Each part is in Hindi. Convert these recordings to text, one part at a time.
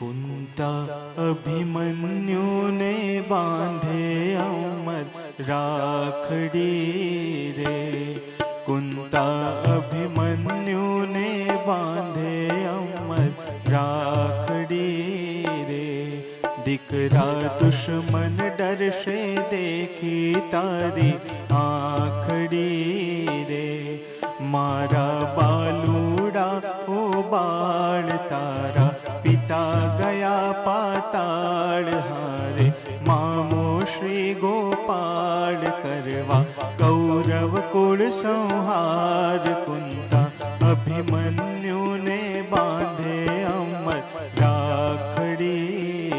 कुंता अभिमन्यु ने बांधे अमर राखड़ी रे। कुंता अभिमन्यु ने बांधे अमर राखड़ी रे। दिकरा दुश्मन डर से देखी तारी आखड़ी रे। मारा बालूड़ा, ओ बाल तारा, पिता श्री गोपाल करवा। कौरव कुल संहार कुंता। अभिमन्यु ने बांधे अमर। राखड़ी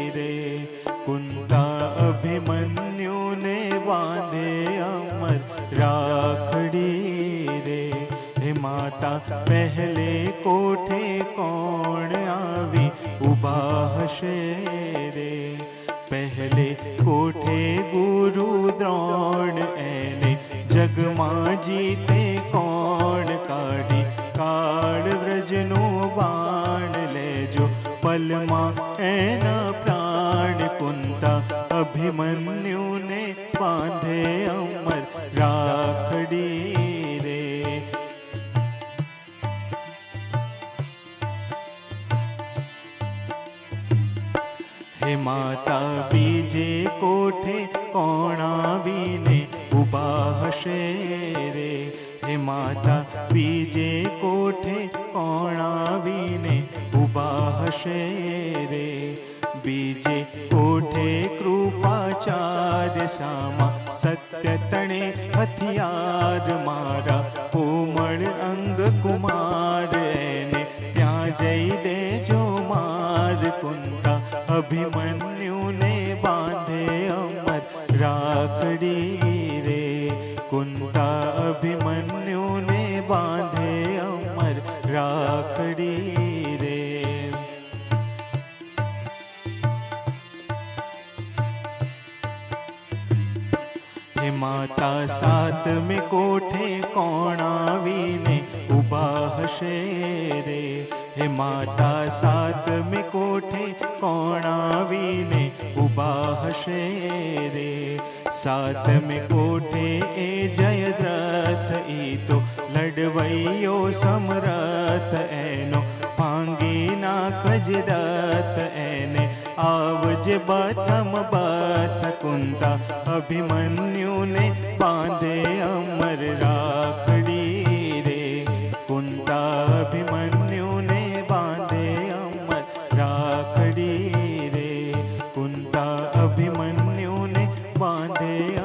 रे। कुंता, अभिमन्यु ने बांधे अमर। राखड़ी रे। हे माता, पहले कोठे कौन आवी? उबा हसे रे पहले कोठे गुरु द्रोण एने जग जगमा जीते कौन? काढ़ी काल व्रज नो बाण, ले जो पल पलमा एना प्राण। पुंता अभिमन्यु ने बांधे अमर राग हे माता, बीजे कोठे कोणाविने उभा हशे रे हे माता, बीजे कोठे कोणाविने उभा हशे रे बीजे कोठे कृपाचार सामा सत्य तणे हथियार मारा। कोमल अंग कुमार ने त्या जय दे जो मार कुंता। अभिमन्यु ने बांधे अमर राखड़ी रे। कुंता अभिमन्यु ने बांधे अमर राखड़ी रे। हे माता साथ में कोठे कोणावी ने उबा हशे रे હે માતા સાત મે કોઠે કોણ આવીને ઊભા હશે રે? સાત મે કોઠે એ જયદ્રથ, ઈ તો લડવૈયો સમરથ, એનો પાંગી નાખજ દત્ત એને આવજે બથમ બથ કુંતા અભિમન્યુને બાંધે અમ बांधे